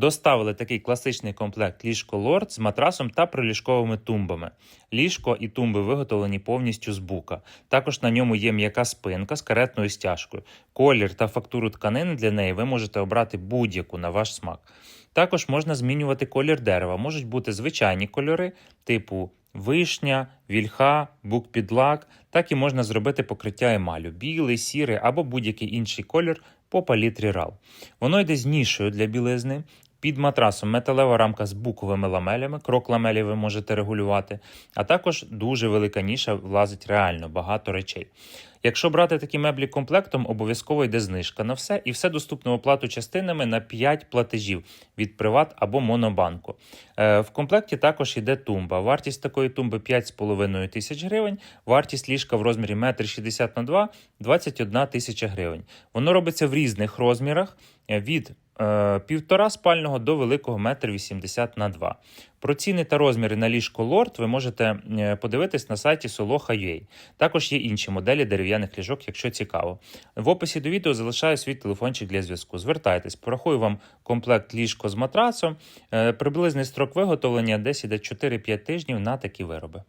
Доставили такий класичний комплект ліжко лорд з матрасом та приліжковими тумбами. Ліжко і тумби виготовлені повністю з бука. Також на ньому є м'яка спинка з каретною стяжкою. Колір та фактуру тканини для неї ви можете обрати будь-яку на ваш смак. Також можна змінювати колір дерева. Можуть бути звичайні кольори, типу вишня, вільха, бук підлак. Так і можна зробити покриття емалю білий, сірий або будь-який інший колір по палітрі RAL. Воно йде з нішою для білизни. Під матрасом металева рамка з буковими ламелями, крок ламелі ви можете регулювати, а також дуже велика ніша влазить реально багато речей. Якщо брати такі меблі комплектом, обов'язково йде знижка на все, і все доступно оплату частинами на 5 платежів від Приват або Монобанку. Е, в комплекті також йде тумба. Вартість такої тумби 5,5 тисяч гривень, вартість ліжка в розмірі 1,60 на 2 – 21 тисяча гривень. Воно робиться в різних розмірах е, від е, півтора спального до великого 1,80 на 2. Про ціни та розміри на ліжко Лорд ви можете е, подивитись на сайті Soloha.ua. Також є інші моделі дерев'яних ліжок, якщо цікаво. В описі до відео залишаю свій телефончик для зв'язку. Звертайтесь, порахую вам комплект ліжко з матрасом. Е, Приблизний строк виготовлення десь іде 4-5 тижнів на такі вироби.